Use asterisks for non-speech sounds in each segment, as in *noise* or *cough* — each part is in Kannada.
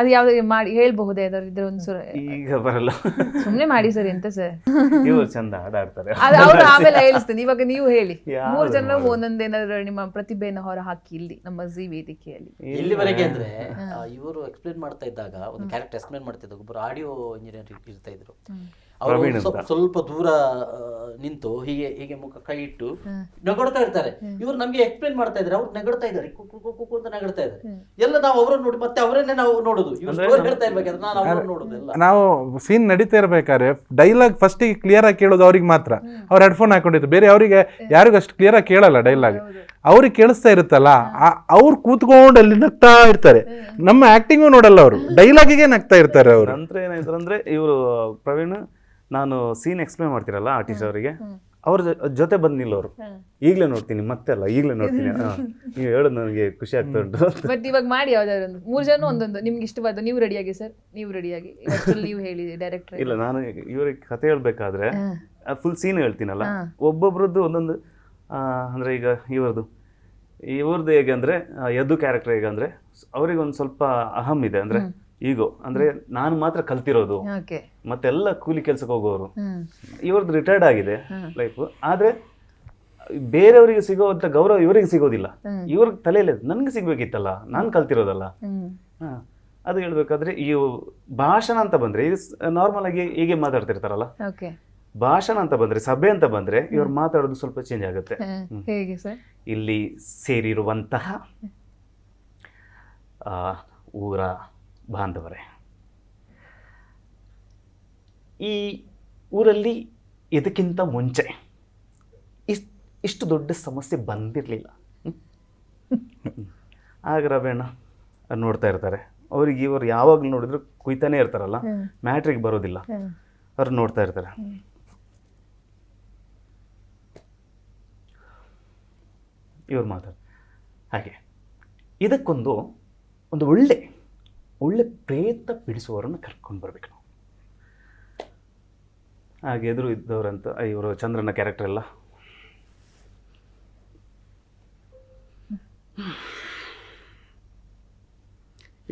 ಅದು ಯಾವ್ದು ಮಾಡಿ ಹೇಳ್ಬಹುದೇ ಅದ್ರ ಇದ್ರ ಒಂದು ಸರ್ ಈಗ ಬರಲ್ಲ. ಸುಮ್ನೆ ಮಾಡಿ ಸರ್ ಎಂತ ಸರ್. ಇವ್ರು ಚಂದ ಹಾಡಾಡ್ತಾರೆ ಅದು ಅವ್ರು ಆಮೇಲೆ ಹೇಳಿಸ್ತೇನೆ. ಇವಾಗ ನೀವು ಹೇಳಿ. ಮೂರ್ ಜನ? ಒಂದೊಂದೇನಾದ್ರು ನಿಮ್ಮ ಪ್ರತಿಭೆಯನ್ನು ಹೊರ ಹಾಕಿ ಇಲ್ಲಿ ನಮ್ಮ ಜಿ ವೇದಿಕೆಯಲ್ಲಿ. ಇಲ್ಲಿವರೆಗೆ ಅಂದ್ರೆ ಇವರು ಎಕ್ಸ್ಪ್ಲೇನ್ ಮಾಡ್ತಾ ಇದ್ದಾಗ ಒಂದು ಕ್ಯಾರೆಕ್ಟರ್ ಎಕ್ಸ್ಪ್ಲೇನ್ ಮಾಡ್ತಿದ್ದಾಗ ಒಬ್ಬರು ಆಡಿಯೋ ಇಂಜಿನಿಯರ್ ಇರ್ತಾ ಇದ್ರು. ಅವರು ಸ್ವಲ್ಪ ಸ್ವಲ್ಪ ದೂರ ನಿಂತು ಹೀಗೆ ಹೀಗೆ ಮುಖ ಕೈ ಇಟ್ಟು ನಗಡ್ತಾ ಇರ್ತಾರೆ. ಇವ್ರು ನಮ್ಗೆ ಎಕ್ಸ್ಪ್ಲೇನ್ ಮಾಡ್ತಾ ಇದಾರೆ ಅವ್ರು ನಗಡ್ತಾ ಇದಾರೆ ಕುಕ್ಕು ಅಂತ ನಗಡ್ತಾ ಇದಾರೆ ಎಲ್ಲ ನಾವು ಅವರನ್ನು ನೋಡಿ ಮತ್ತೆ ಅವರನ್ನೇ ನಾವು ನೋಡುದು. ಹೇಳ್ತಾ ಇರ್ಬೇಕಾದ್ರೆ ನಾನು ಅವ್ರನ್ನ ನೋಡುದು ಎಲ್ಲ. ನಾವು ಸೀನ್ ನಡೀತಾ ಇರ್ಬೇಕಾದ್ರೆ ಡೈಲಾಗ್ ಫಸ್ಟಿಗೆ ಕ್ಲಿಯರ್ ಆಗಿ ಕೇಳೋದು ಅವ್ರಿಗೆ ಮಾತ್ರ. ಅವ್ರು ಹೆಡ್ಫೋನ್ ಹಾಕೊಂಡಿದ್ದು. ಬೇರೆ ಅವರಿಗೆ ಯಾರಿಗೂ ಅಷ್ಟು ಕ್ಲಿಯರ್ ಆಗಿ ಕೇಳಲ್ಲ ಡೈಲಾಗ್ ಅವ್ರಿಗೆ ಕೇಳಿಸ್ತಾ ಇರುತ್ತಲ್ಲ ಆ- ಅವ್ರು ಕೂತ್ಕೊಂಡು ಅಲ್ಲಿ ನಗ್ತಾ ಇರ್ತಾರೆ. ನಮ್ಮ ಆಕ್ಟಿಂಗು ನೋಡಲ್ಲ ಅವರು. ಡೈಲಾಗಿಗೆ ನಗ್ತಾ ಇರ್ತಾರೆ ಅವರು. ನಂತರ ಏನಾಯ್ತು ಅಂದ್ರೆ ಇವರು ಪ್ರವೀಣ್ ನಾನು ಸೀನ್ ಎಕ್ಸ್ಪ್ಲೇನ್ ಮಾಡ್ತಿರಲ್ಲ ಆರ್ಟಿಸ್ಟ್ ಅವರಿಗೆ? ಅವ್ರ ಜೊತೆ ಬಂದು ನಿಲ್ಲೋರು. ಈಗಲೇ ನೋಡ್ತೀನಿ ಮತ್ತೆ ಅಲ್ಲ ಈಗಲೇ ನೋಡ್ತೀನಿ. *laughs* ನೀವು ಹೇಳೋದು ನನಗೆ ಖುಷಿ ಆಗ್ತಾ ಉಂಟು. ಬಟ್ ಇವಾಗ ಮಾಡಿ ಯಾವ್ದಾದ್ರು ಒಂದು ಮೂರ್ ಜನ ಒಂದೊಂದು. ನಿಮ್ಗೆ ಇಷ್ಟವಾದ ನೀವು ರೆಡಿಯಾಗಿ ಸರ್ ನೀವು ರೆಡಿಯಾಗಿ ನೀವು ಹೇಳಿ ಡೈರೆಕ್ಟರ್ ಇಲ್ಲ ನಾನು ಇವ್ರಿಗೆ ಕತೆ ಹೇಳ್ಬೇಕಾದ್ರೆ ಫುಲ್ ಸೀನ್ ಹೇಳ್ತೀನಲ್ಲ? ಒಬ್ಬೊಬ್ರದ್ದು ಒಂದೊಂದು ಅಂದ್ರೆ ಈಗ ಇವ್ರದ್ದು. ಇವ್ರದ್ದು ಹೇಗೆ ಅಂದ್ರೆ ಯದು ಕ್ಯಾರೆಕ್ಟರ್ ಹೇಗೆ ಅಂದ್ರೆ ಅವ್ರಿಗೆ ಒಂದು ಸ್ವಲ್ಪ ಅಹಂ ಇದೆ. ಅಂದ್ರೆ ಈಗೋ ಅಂದ್ರೆ ನಾನು ಮಾತ್ರ ಕಲ್ತಿರೋದು. ಮತ್ತೆಲ್ಲ ಕೂಲಿ ಕೆಲ್ಸಕ್ಕೆ ಹೋಗೋರು. ಇವ್ರದ್ದು ರಿಟೈರ್ಡ್ ಆಗಿದೆ ಲೈಫ್ ಆದ್ರೆ ಬೇರೆಯವರಿಗೆ ಸಿಗೋವಂಥ ಗೌರವ ಇವರಿಗೆ ಸಿಗೋದಿಲ್ಲ. ಇವ್ರ ತಲೆಯಲ್ಲಿ ನನಗೆ ಸಿಗ್ಬೇಕಿತ್ತಲ್ಲ ನಾನು ಕಲ್ತಿರೋದಲ್ಲ. ಅದು ಹೇಳ್ಬೇಕಾದ್ರೆ ಈ ಭಾಷಣ ಅಂತ ಬಂದ್ರೆ ಈಗ ನಾರ್ಮಲ್ ಆಗಿ ಹೀಗೆ ಮಾತಾಡ್ತಿರ್ತಾರಲ್ಲ. ಭಾಷಣ ಅಂತ ಬಂದ್ರೆ ಸಭೆ ಅಂತ ಬಂದ್ರೆ ಇವ್ರು ಮಾತಾಡೋದು ಸ್ವಲ್ಪ ಚೇಂಜ್ ಆಗುತ್ತೆ. ಇಲ್ಲಿ ಸೇರಿರುವಂತಹ ಆ, ಊರ ಬಾಂಧವರೇ. ಈ ಊರಲ್ಲಿ ಇದಕ್ಕಿಂತ ಮುಂಚೆ ಇಷ್ಟು ದೊಡ್ಡ ಸಮಸ್ಯೆ ಬಂದಿರಲಿಲ್ಲ. ಆಗ ರವೇಣ ನೋಡ್ತಾ ಇರ್ತಾರೆ. ಅವ್ರಿಗೆ ಇವರು ಯಾವಾಗಲೂ ನೋಡಿದ್ರು ಕುಯ್ತಾನೆ ಇರ್ತಾರಲ್ಲ ಮ್ಯಾಟ್ರಿಗೆ ಬರೋದಿಲ್ಲ. ಅವ್ರು ನೋಡ್ತಾ ಇರ್ತಾರೆ. ಇವ್ರು ಮಾತಾಡ ಹಾಗೆ. ಇದಕ್ಕೊಂದು ಒಂದು ಒಳ್ಳೆ ಒಳ್ಳೆ ಪ್ರೇತ ಬಿಡಿಸುವವರನ್ನು ಕರ್ಕೊಂಡು ಬರಬೇಕು ನಾವು. ಹಾಗೆ ಎದುರು ಇದ್ದವರಂತ ಇವರು ಚಂದ್ರನ ಕ್ಯಾರೆಕ್ಟರ್ ಎಲ್ಲ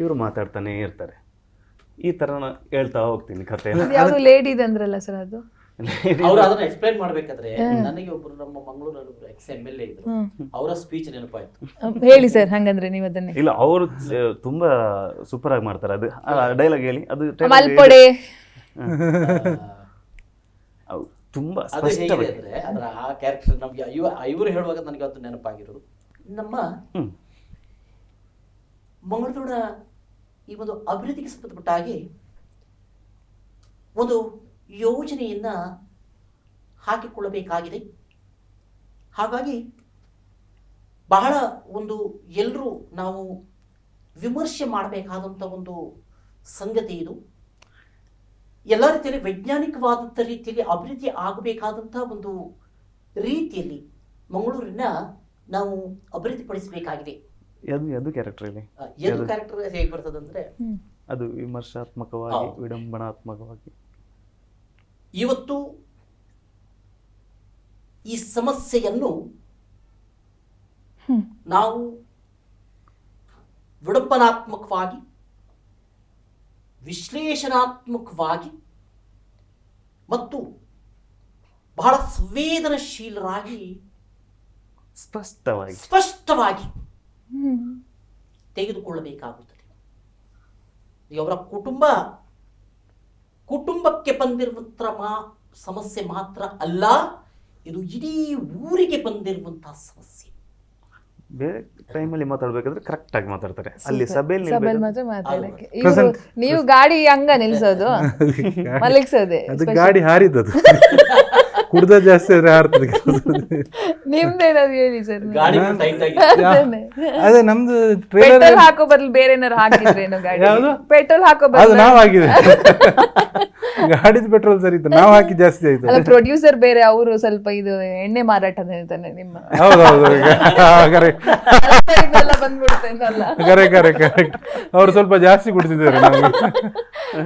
ಇವರು ಮಾತಾಡ್ತಾನೆ ಇರ್ತಾರೆ. ಈ ಥರ ಹೇಳ್ತಾ ಹೋಗ್ತೀನಿ ಕಥೆ ಅದು ಯಾವ್ದು ಲೇಡಿ ಇದೆ ಅಂದ್ರಲ್ಲ ಸರ್ ಅದು? *laughs* ಅವ್ರು ಅದನ್ನ ಎಕ್ಸ್ಪ್ಲೈನ್ ಮಾಡ್ಬೇಕಾದ್ರೆ ನನಗೆ ಒಬ್ರು ನಮ್ಮ ಮಂಗಳೂರಲ್ಲಿ ಒಬ್ರು ಎಕ್ಸ್ ಎಂ ಎಲ್ ಎ ಇದ್ರು. ಅವರ ಸ್ಪೀಚ್ ನೆನಪಾಯ್ತು. ಹೇಳಿ ಸರ್ ಹಂಗಂದ್ರೆ ನೀವು ಅದನ್ನೇ. ಇಲ್ಲ ಅವರು ತುಂಬಾ ಸೂಪರ್ ಆಗಿ ಮಾಡ್ತಾರೆ. ಅದು ಡೈಲಾಗ್ ಹೇಳಿ ಅದು ಮಲ್ಪೊಡೆ ತುಂಬಾ ಅದು ಹೇಗಿದೆ ಅಂದ್ರೆ ಅದರ ಆ ಕ್ಯಾರೆಕ್ಟರ್ ನಮ್ಗೆ ಇವ ಇವರು ಹೇಳುವಾಗ ನನಗೆ ಅದು ನೆನಪಾಗಿರೋದು. ನಮ್ಮ ಹ್ಮ್. ಮಂಗಳೂರಿನ ಈ ಒಂದು ಅಭಿವೃದ್ಧಿಗೆ ಸಂಬಂಧಪಟ್ಟ ಹಾಗೆ ಒಂದು ಯೋಜನೆಯನ್ನ ಹಾಕಿಕೊಳ್ಳಬೇಕಾಗಿದೆ. ಹಾಗಾಗಿ ಬಹಳ ಒಂದು ಎಲ್ಲರೂ ನಾವು ವಿಮರ್ಶೆ ಮಾಡಬೇಕಾದಂಥ ಒಂದು ಸಂಗತಿ ಇದು. ಎಲ್ಲ ರೀತಿಯಲ್ಲಿ ವೈಜ್ಞಾನಿಕವಾದಂಥ ರೀತಿಯಲ್ಲಿ ಅಭಿವೃದ್ಧಿ ಆಗಬೇಕಾದಂಥ ಒಂದು ರೀತಿಯಲ್ಲಿ ಮಂಗಳೂರಿನ ನಾವು ಅಭಿವೃದ್ಧಿಪಡಿಸಬೇಕಾಗಿದೆ. ಕ್ಯಾರೆಕ್ಟರ್ ಇಲ್ಲಿ ಎದು ಕ್ಯಾರೆಕ್ಟರ್ ಹೇಗೆ ಬರ್ತದಂದ್ರೆ ಅದು ವಿಮರ್ಶಾತ್ಮಕವಾಗಿ ವಿಡಂಬನಾತ್ಮಕವಾಗಿ. ಇವತ್ತು ಈ ಸಮಸ್ಯೆಯನ್ನು ನಾವು ವಿಡಂಬನಾತ್ಮಕವಾಗಿ ವಿಶ್ಲೇಷಣಾತ್ಮಕವಾಗಿ ಮತ್ತು ಬಹಳ ಸಂವೇದನಶೀಲರಾಗಿ ಸ್ಪಷ್ಟವಾಗಿ ಸ್ಪಷ್ಟವಾಗಿ ತೆಗೆದುಕೊಳ್ಳಬೇಕಾಗುತ್ತದೆ. ಅವರ ಕುಟುಂಬ ಕುಟುಂಬಕ್ಕೆ ಬಂದಿರುವಂಥ ಮಾ ಸಮಸ್ಯೆ ಮಾತ್ರ ಅಲ್ಲ ಇದು ಇಡೀ ಊರಿಗೆ ಬಂದಿರುವಂತಹ ಸಮಸ್ಯೆ. ಬೇರೆ ಟೈಮಲ್ಲಿ ಮಾತಾಡ್ಬೇಕಾದ್ರೆ ಕರೆಕ್ಟ್ ಆಗಿ ಮಾತಾಡ್ತಾರೆ. ಅಲ್ಲಿ ಸಭೆಯಲ್ಲಿ ಸಭೆಲ್ ಮಾತ್ರ ಮಾತಾಡಕ್ಕೆ. ಇವ್ರು ನೀವು ಗಾಡಿ ಹಂಗ ನಿಲ್ಸೋದು *laughs* ಮಲಗಿಸೋದೆ ಅದು ಗಾಡಿ ಹಾರಿದ್ದದು. *laughs* ಕುಡ್ದ ಜಾಸ್ತಿ ಆದ್ರೆ ಆಡ್ತದೆ ನಿಮ್ದೇನಾದ್ರು ಹೇಳಿ ಸರ್ ಗಾಡಿ ಟೈಟ್ ಆಗಿ ಅದೇ ನಮ್ದು ಟ್ರೇಲರ್ ಹಾಕೋ ಬದಲು ಬೇರೆ ಏನಾದ್ರು ಹಾಕಿದ್ರೇನು ಗಾಡಿ? ಪೆಟ್ರೋಲ್ ಹಾಕೋ ಬದಲು ನಾವು ಹಾಕಿದ್ರೆ *laughs* ಗಾಡಿದ ಪೆಟ್ರೋಲ್ ಸರಿ ಇತ್ತು. ನಾವು ಹಾಕಿ ಜಾಸ್ತಿ ಆಯ್ತು. ಪ್ರೊಡ್ಯೂಸರ್ ಬೇರೆ ಅವರು ಸ್ವಲ್ಪ ಇದು ಎಣ್ಣೆ ಮಾರಾಟ ಹೇಳ್ತಾನೆ ನಿಮ್ಮ. ಹೌದೌದು. ಕರೆಕ್ಟ್ ಕರೆಕ್ಟ್ ಕರೆಕ್ಟ್ ಅವ್ರು ಸ್ವಲ್ಪ ಜಾಸ್ತಿ ಕುಡ್ತಿದ್ದಾರೆ ನಮಗೆ. *laughs*